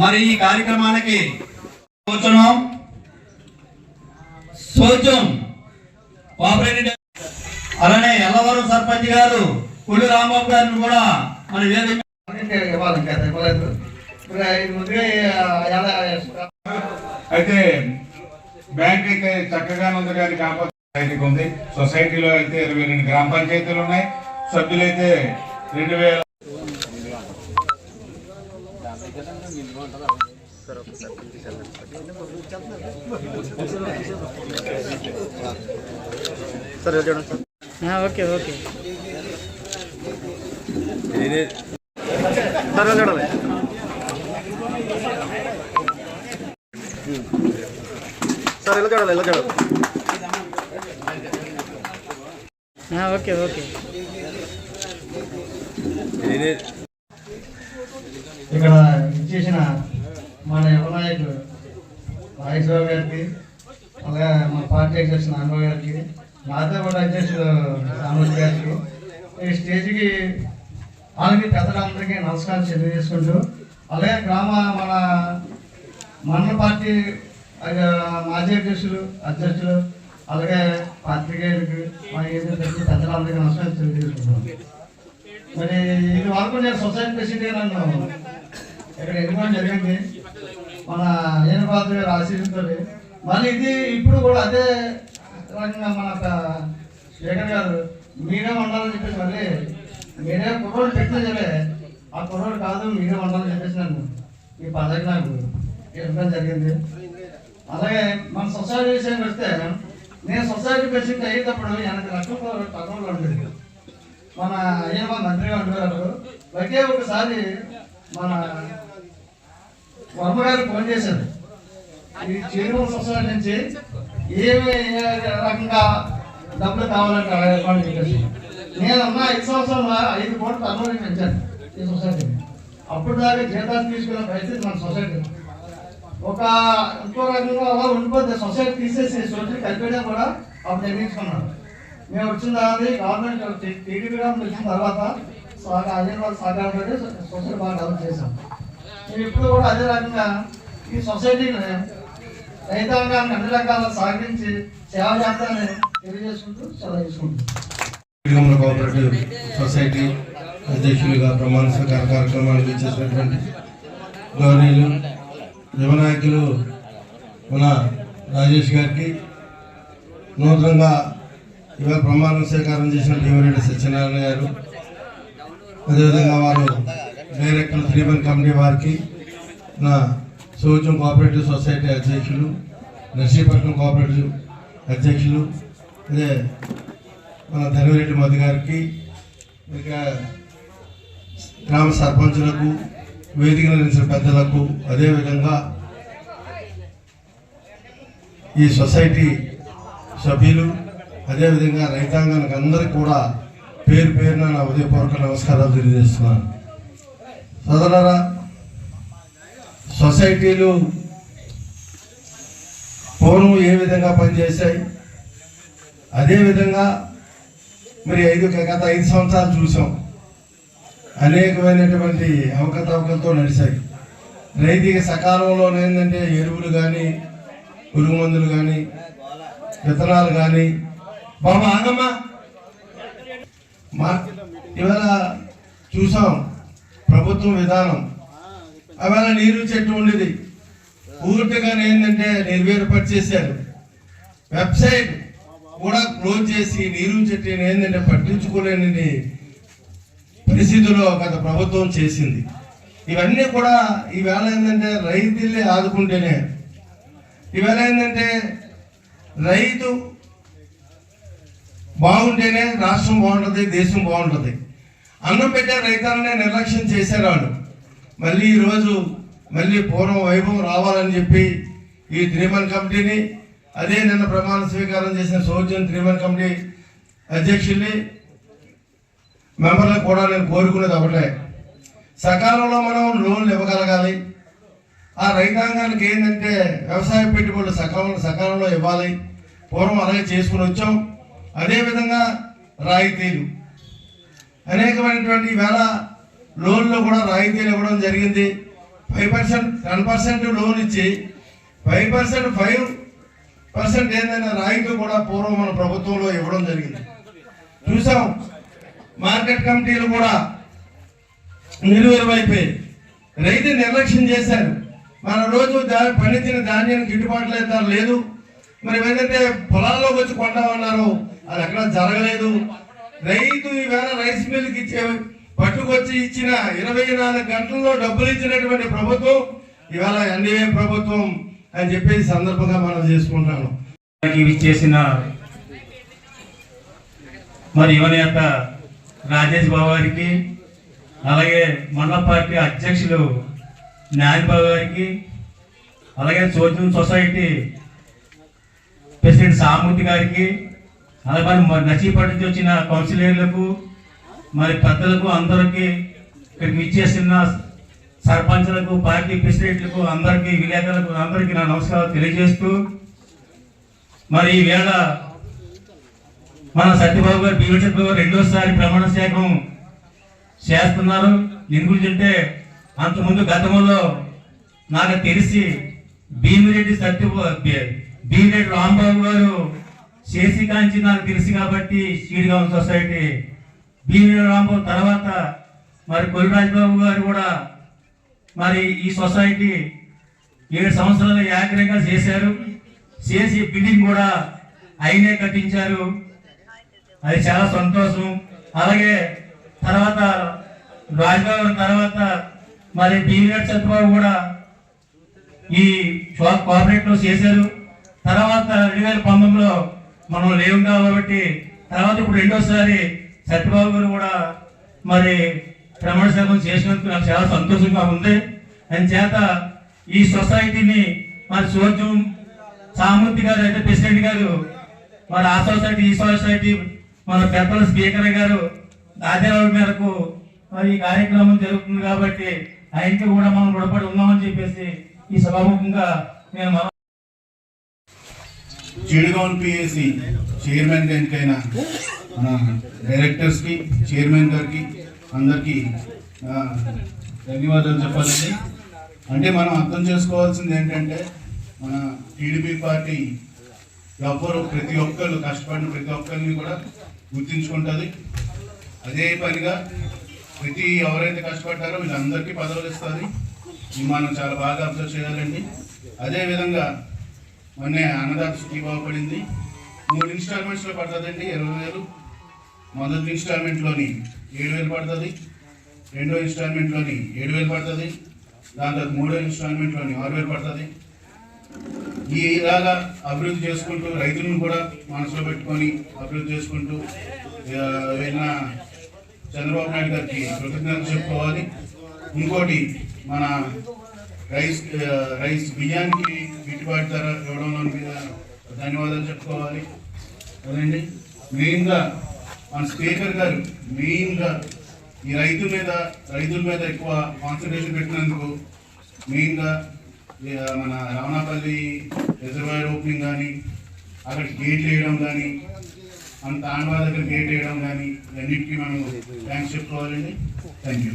మరి ఈ కార్యక్రమానికి కూర్చున్నాం. సోచం కోఆపరేటివ్ అలానే ఎల్లవరం సర్పంచ్ గారు కుడి రాంబాబు గారిని కూడా మన వేదిక ఇవ్వాలి అయితే బ్యాంక్ అయితే చక్కగానే ఉంది కానీ కాకపోతే సొసైటీకి ఉంది. సొసైటీలో అయితే ఇరవై రెండు గ్రామ పంచాయతీలు ఉన్నాయి. సభ్యులైతే రెండు వేల ಸರ್ ಹೇಳ್ತೇವೆ ಸರ್ ಹಾಂ ಓಕೆ ಓಕೆ. ಸರ್ ಹೇಳ್ತೇವೆ ಸರ್ ಎಲ್ಲ ಕೇಳಲ್ಲ ಎಲ್ಲ ಕೇಳಲ್ಲ ಹಾಂ ಓಕೆ ಓಕೆ. నాగేశ్వరరావు గారికి అలాగే మన పార్టీ అధ్యక్షుడు నాన్నబాబు గారికి నాతో కూడా అధ్యక్షుడు గారికి ఈ స్టేజ్కి వాళ్ళకి పెద్దలందరికీ నమస్కారం తెలియజేసుకుంటూ అలాగే గ్రామ మన మండల పార్టీ మాజీ అధ్యక్షులు అధ్యక్షులు అలాగే పాత్రికేయులకు మా ఏదైతే పెద్దలందరికీ నమస్కారం తెలియజేసుకుంటాం మరి ఇది వరకు నేను సొసైటీ ప్రెసిడెంట్ అన్నాను. ఇక్కడ ఎన్నుకోవడం జరిగింది. మన ఏనుపాత్ర గారు ఆశీర్వదించారు. మళ్ళీ ఇది ఇప్పుడు కూడా అదే రకంగా మన శేఖర్ గారు మీరే ఉండాలని చెప్పేసి మళ్ళీ మీరే కుర్రోడు పెట్టిన చెప్పే ఆ కుర్రోడు కాదు మీరే ఉండాలని చెప్పేసి నన్ను ఈ పదవి నాకు ఇవ్వడం జరిగింది. అలాగే మన సొసైటీ విషయానికి వస్తే నేను సొసైటీ ప్రెసిడెంట్ అయ్యేటప్పుడు ఎనభై లక్షల టర్నోవర్ ఉండేది. మన అయ్యమ్మ మంత్రిగా ఉండేవారు ఒకే ఒకసారి మన వర్మ గారు ఫోన్ చేశారు. ఈ చేరువ సొసైటీ నుంచి ఏమి రకంగా డబ్బులు కావాలంటే అడగకుండా చెప్పేసి నేను అన్న ఐదు సంవత్సరాలు ఐదు కోట్లు టర్నోవర్ పెంచాను. ఈ సొసైటీని అప్పుడు దాకా జీతాలు తీసుకునే పరిస్థితి మన సొసైటీ. ఒక ఇంకో రకంగా అలా ఉండిపోతే సొసైటీ తీసేసి సొసైటీ కలిపేయడం కూడా అప్పుడు నిర్ణయించుకున్నాను. మేము వచ్చిన తర్వాత గవర్నమెంట్ టీడీపీ గవర్నమెంట్ వచ్చిన తర్వాత సాగా అదే వాళ్ళు సాగా సొసైటీ బాగా డెవలప్ చేశాం. మేము ఇప్పుడు కూడా అదే రకంగా ఈ సొసైటీని రైతాంగాన్ని అన్ని రకాల సహకరించి సేవ చేస్తానని తెలియజేసుకుంటూ సెలవు కోఆపరేటివ్ సొసైటీ అధ్యక్షులుగా ప్రమాణ స్వీకార కార్యక్రమానికి ఇచ్చేసినటువంటి గౌరీలు యువనాయకులు మన రాజేష్ గారికి నూతనంగా ఇవాళ ప్రమాణ స్వీకారం చేసిన భీమరెడ్డి సత్యనారాయణ గారు అదేవిధంగా వారు డైరెక్టర్ త్రీమన్ కంపెనీ వారికి నా సోచం కోఆపరేటివ్ సొసైటీ అధ్యక్షులు నర్సీపట్నం కోఆపరేటివ్ అధ్యక్షులు అదే మన ధనవిరెడ్డి మధు గారికి ఇంకా గ్రామ సర్పంచులకు వేదిక నిర్మించిన పెద్దలకు అదేవిధంగా ఈ సొసైటీ సభ్యులు అదేవిధంగా రైతాంగానికి అందరికీ కూడా పేరు పేరున నా ఉదయపూర్వక నమస్కారాలు తెలియజేస్తున్నాను. సోదరరా సొసైటీలు పూర్వం ఏ విధంగా పనిచేశాయి? అదేవిధంగా మరి ఐదు గత ఐదు సంవత్సరాలు చూసాం. అనేకమైనటువంటి అవకతవకలతో నడిచాయి. రైతుకి సకాలంలో ఏంటంటే ఎరువులు కానీ పురుగు మందులు కానీ విత్తనాలు కానీ బాబా ఆగమ్మా. మా ఇవాళ చూసాం. ప్రభుత్వం విధానం. అవేళ నీరు చెట్టు ఉండేది. పూర్తిగా ఏంటంటే నిర్వీర్యపరిచేశారు వెబ్సైట్ కూడా క్లోజ్ చేసి నీరు చెట్టు ఏంటంటే పట్టించుకోలేని పరిస్థితిలో గత ప్రభుత్వం చేసింది. ఇవన్నీ కూడా ఈవేళ ఏంటంటే రైతుల్ని ఆదుకుంటేనే. ఈవేళ ఏంటంటే రైతు బాగుంటేనే రాష్ట్రం బాగుంటుంది దేశం బాగుంటుంది. అన్నం పెట్టే రైతాలనే నిర్లక్ష్యం చేశారు వాళ్ళు మళ్ళీ ఈరోజు మళ్ళీ పూర్వం వైభవం రావాలని చెప్పి ఈ త్రిమన్ కమిటీని అదే నిన్న ప్రమాణ స్వీకారం చేసిన సౌజన్ త్రిమన్ కమిటీ అధ్యక్షుల్ని మెంబర్లకు కూడా నేను కోరుకునేది ఒకటే. సకాలంలో మనం లోన్లు ఇవ్వగలగాలి. ఆ రైతాంగానికి ఏంటంటే వ్యవసాయ పెట్టుబడులు సకాలంలో సకాలంలో ఇవ్వాలి. పూర్వం అలాగే చేసుకుని వచ్చాం. అదేవిధంగా రాయితీలు. అనేకమైనటువంటి వేళ లోన్లో కూడా రాయితీలు ఇవ్వడం జరిగింది. Five percent ten percent loan ఇచ్చి ఫైవ్ పర్సెంట్ ఫైవ్ పర్సెంట్ ఏందైనా రాయితీ కూడా పూర్వం మన ప్రభుత్వంలో ఇవ్వడం జరిగింది. చూసాం మార్కెట్ కమిటీలు కూడా నిలువెరువైపోయి రైతు నిర్లక్ష్యం చేశారు. మన రోజు దా- పండించిన ధాన్యం గిట్టుబాటు లేదా లేదు. మరి ఏంటంటే పొలాల్లోకి వచ్చి కొంటామన్నారు అది ఎక్కడ జరగలేదు. రైతు ఈవేళ రైస్ మిల్కి ఇచ్చే పట్టుకొచ్చి ఇచ్చిన ఇరవై నాలుగు గంటల్లో డబ్బులు ఇచ్చినటువంటి ప్రభుత్వం ఇవాళ ఎన్డీఏ ప్రభుత్వం అని చెప్పేసి సందర్భంగా మనం చేసుకుంటాను. ఇవి చేసిన మరి యువనేత రాజేష్ బాబు గారికి అలాగే మండల పార్టీ అధ్యక్షులు న్యాయబాబు గారికి అలాగే చోద్యం సొసైటీ ప్రెసిడెంట్ సామూర్తి గారికి అలాగే మరి నచీపట్టి నుంచి వచ్చిన కౌన్సిలర్లకు మరి పెద్దలకు అందరికీ ఇక్కడికి ఇచ్చేసిన సర్పంచ్లకు పార్టీ ప్రెసిడెంట్లకు అందరికీ విలేకరులకు అందరికీ నా నమస్కారాలు తెలియజేస్తూ మరి ఈవేళ మన సత్యబాబు గారు బీవీ గారు రెండోసారి ప్రమాణ శాఖం చేస్తున్నారు. దీని గురించి అంటే అంతకుముందు గతంలో నాకు తెలిసి భీమిరెడ్డి సత్య భీమిరెడ్డి రాంబాబు గారు చేసి కాంచి నాకు తెలుసు కాబట్టి శ్రీరామ్ సొసైటీ భీమిరెడ్డి రాంబాబు తర్వాత మరి కొలిరాజబాబు గారు కూడా మరి ఈ సొసైటీ ఏడు సంవత్సరాలు ఏకరంగా చేశారు. చేసి బిల్డింగ్ కూడా ఆయనే కట్టించారు. అది చాలా సంతోషం. అలాగే తర్వాత రాజబాబు తర్వాత మరి బీవీఆర్ చంద్రబాబు కూడా ఈ కోఆపరేటివ్ చేశారు. తర్వాత రెండు వేల పంతొమ్మిదిలో మనం లేవు కాబట్టి తర్వాత ఇప్పుడు రెండోసారి సత్యబాబు గారు కూడా మరి ప్రమాణ శాఖం చేసినందుకు నాకు చాలా సంతోషంగా ఉంది. అని చేత ఈ సొసైటీని మరి సోద్యం సామూర్తి గారు అయితే ప్రెసిడెంట్ గారు మరి ఆ సొసైటీ ఈ సొసైటీ మన పెద్దల స్పీకర్ గారు ఆదేశాల మేరకు మరి ఈ కార్యక్రమం జరుగుతుంది కాబట్టి ఆయనకి కూడా మనం రుణపడి ఉన్నామని చెప్పేసి ఈ సభాముఖంగా నేను చెడుగౌన్ పిఎస్సి చైర్మన్ దేనికైనా మన డైరెక్టర్స్కి చైర్మన్ గారికి అందరికీ ధన్యవాదాలు చెప్పాలండి. అంటే మనం అర్థం చేసుకోవాల్సింది ఏంటంటే మన టీడీపీ పార్టీ ఎవ్వరు ప్రతి ఒక్కరు కష్టపడిన ప్రతి ఒక్కరిని కూడా గుర్తించుకుంటుంది. అదే పనిగా ప్రతి ఎవరైతే కష్టపడ్డారో వీళ్ళందరికీ పదవులు ఇస్తుంది. మనం చాలా బాగా అబ్జర్వ్ చేయాలండి. అదే విధంగా మొన్నే అన్నదాత సుఖీబాబు పడింది మూడు ఇన్స్టాల్మెంట్స్లో పడుతుందండి ఇరవై వేలు. మొదటి ఇన్స్టాల్మెంట్లోని ఏడు వేలు పడుతుంది. రెండో ఇన్స్టాల్మెంట్లోని ఏడు వేలు పడుతుంది. దాని తర్వాత మూడో ఇన్స్టాల్మెంట్లోని ఆరు వేలు పడుతుంది. ఈ ఇలాగా అభివృద్ధి చేసుకుంటూ రైతులను కూడా మనసులో పెట్టుకొని అభివృద్ధి చేసుకుంటూ వెళ్ళిన చంద్రబాబు నాయుడు గారికి కృతజ్ఞతలు చెప్పుకోవాలి. ఇంకోటి మన రైస్ రైస్ బియ్యానికి గిట్టుబాటు ధర ఇవ్వడంలో మీద ధన్యవాదాలు చెప్పుకోవాలి. అదండి మెయిన్గా మన స్పీకర్ గారు మెయిన్గా ఈ రైతు మీద రైతుల మీద ఎక్కువ కాన్సన్ట్రేషన్ పెట్టినందుకు మెయిన్గా మన రావణాపల్లి రిజర్వాయర్ ఓపెనింగ్ కానీ అక్కడ గేట్ వేయడం కానీ మన తాండవా దగ్గర గేట్ వేయడం కానీ అన్నిటికీ మనం థ్యాంక్స్ చెప్పుకోవాలండి. Thank you.